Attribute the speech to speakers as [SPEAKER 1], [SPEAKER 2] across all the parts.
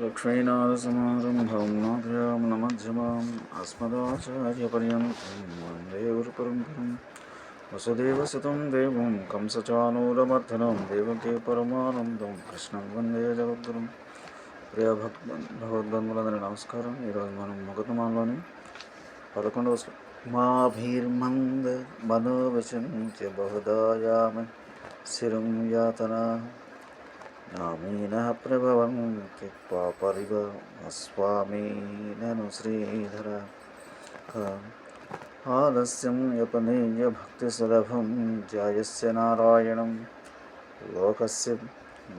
[SPEAKER 1] लक्ष्मीनाथसमारम्भं नाभ्यां नमध्यमाम् अस्मदाचार्यपर्यन्तं वन्दे गुरुपरम्परं वसुदेवसुतं देवं कंसचानूरमर्दनं देवके परमानन्दं కృష్ణం వందే జగద్గురం ప్రియ భక్ భగవద్బంధులందరి నమస్కారం ఈరోజు మనం ముగతమాలోని పదకొండవ శ్లో మాభిర్మంద మనోవచంత్య బహుదాయామి శిరం యాతనా నామీనः ప్రభవంతి పాపరివ అస్వామీనను శ్రీధర. ఆలస్యం యపనీయ భక్తిసులభం. జాయస్య నారాయణం. లోకస్య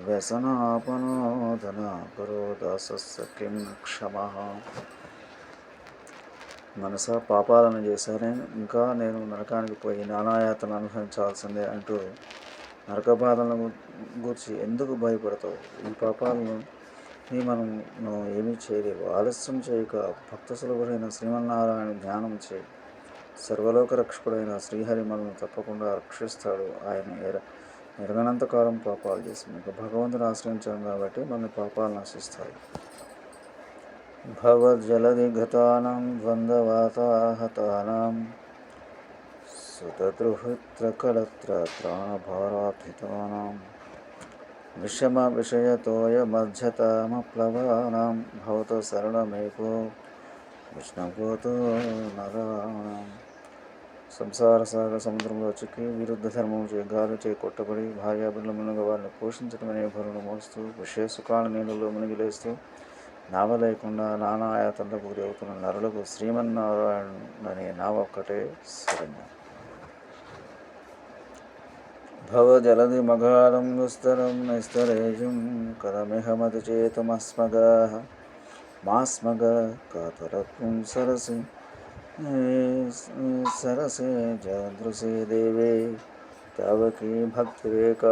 [SPEAKER 1] వ్యసనాపనోదనాపరో దాసస్య కిం క్షమ. మనస పాపాలను చేశానే. ఇంకా నేను నరకానికి పోయి నానాయాతను అనుభవించాల్సిందే అంటూ నరకబాధలను గూర్చి ఎందుకు భయపడతావు? ఈ పాపాలను నీ మనం నువ్వు ఏమీ చేయలేవు. ఆలస్యం చేయక భక్త సులభుడైన శ్రీమన్నారాయణ ధ్యానం చేయి. సర్వలోక రక్షకుడైన శ్రీహరి మనల్ని తప్పకుండా రక్షిస్తాడు. ఆయన ఎర పాపాలు చేసి మీకు భగవంతుని ఆశ్రయించాం కాబట్టి మన పాపాలు నశిస్తాయి. ద్వంద్వ ద్వంద్వవాతాహతానాం सुतदृहत्रकलत्रत्राणभाराधितानां विषमविषयतोयमध्यतामप्लवानां भवतु शरणमेको విష్ణుభూతో నరాణం సంసార సాగర సముద్రంలో చిక్కి విరుద్ధ ధర్మం చే గాలి చే కొట్టబడి భార్యాబిడ్డల మునుగ వారిని పోషించడమనే భరును మోస్తూ విషయ సుఖాల నీళ్ళలో మునిగిలేస్తూ నావ లేకుండా నానా ఆయాతంలో గురి అవుతున్న నరులకు శ్రీమన్నారాయణ అనే నావ ఒక్కటే శరణ్యం భవజలది మగాళం దుస్తరం నైస్తరేజం కదమిహమతి చేతమస్మగాः మాస్మగ కాతరత్వం సరసి సరసే జాదృశే దేవే తావకీ భక్తిరేక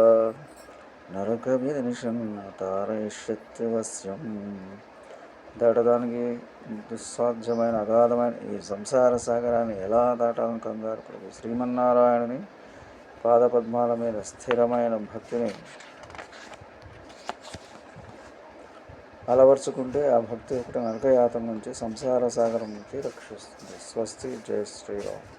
[SPEAKER 1] నరకవినిషన్ తారయిష్యత్యవశ్యం దాటడానికి దుస్సాధ్యమైన అగాధమైన ఈ సంసార సాగరాన్ని ఎలా దాటాలని కంగారు ప్రభు శ్రీమన్నారాయణని పాదపద్మాల మీద స్థిరమైన భక్తిని అలవర్చుకుంటే ఆ భక్తి ఒకటి నరకయాతం నుంచి సంసార సాగరం నుంచి రక్షిస్తుంది. స్వస్తి జయ శ్రీరామ్.